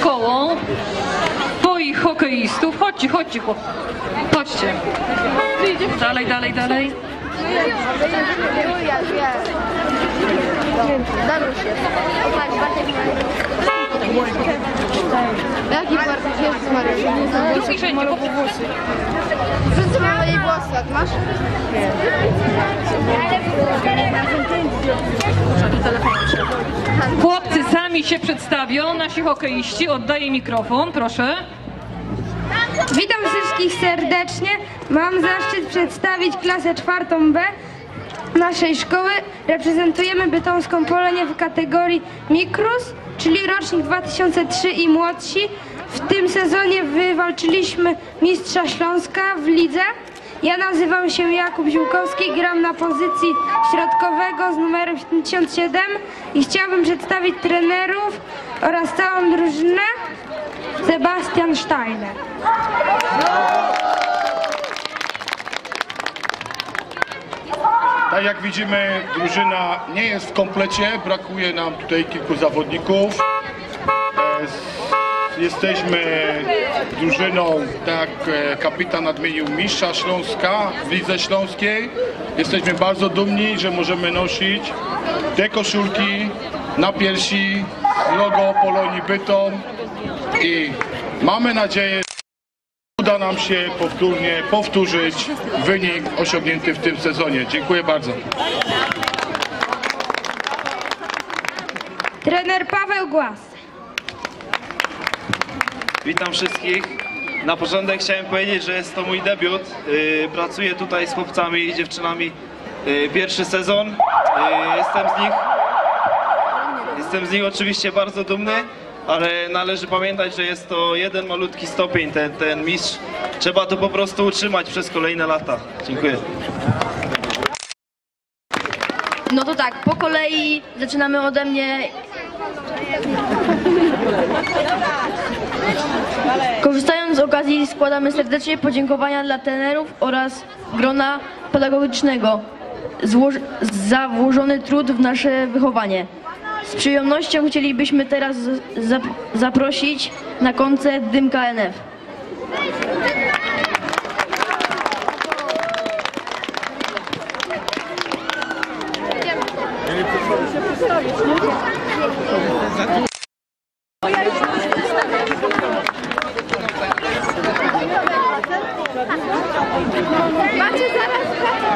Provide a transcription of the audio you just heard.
szkołą twoich hokeistów. Chodźcie, chodźcie, chłop. Chodźcie. Dalej, dalej, dalej. Daruś jest. O, patrz, Bartek. Jaki Bartek jest Mariusz? Tu wszędzie, po Wszyscy mamy jej włosy, jak masz? Chłopcy sami się przedstawią, nasi hokeiści. Oddaję mikrofon, proszę. Witam wszystkich serdecznie. Mam zaszczyt przedstawić klasę czwartą B naszej szkoły. Reprezentujemy Bytomską Polonię w kategorii Mikrus, czyli rocznik 2003 i młodsi. W tym sezonie wywalczyliśmy Mistrza Śląska w lidze. Ja nazywam się Jakub Ziółkowski, gram na pozycji środkowego z numerem 77 i chciałbym przedstawić trenerów oraz całą drużynę. Sebastian Steiner. Tak jak widzimy, drużyna nie jest w komplecie, brakuje nam tutaj kilku zawodników. Jesteśmy drużyną, tak jak e, kapitan nadmienił, mistrza Śląska w Lidze Śląskiej. Jesteśmy bardzo dumni, że możemy nosić te koszulki na piersi logo Polonii Bytom i mamy nadzieję, uda nam się powtórnie powtórzyć wynik osiągnięty w tym sezonie. Dziękuję bardzo. Trener Paweł Głaz. Witam wszystkich. Na początek chciałem powiedzieć, że jest to mój debiut. Yy, Pracuję tutaj z chłopcami i dziewczynami yy, pierwszy sezon. Yy, Jestem z nich jestem z nich oczywiście bardzo dumny, ale należy pamiętać, że jest to jeden malutki stopień, ten, ten mistrz. Trzeba to po prostu utrzymać przez kolejne lata. Dziękuję. No to tak, po kolei zaczynamy ode mnie. Korzystając z okazji składamy serdecznie podziękowania dla trenerów oraz grona pedagogicznego za włożony trud w nasze wychowanie. Z przyjemnością chcielibyśmy teraz zap- zaprosić na koncert Dymka NF. Macie zaraz pracę.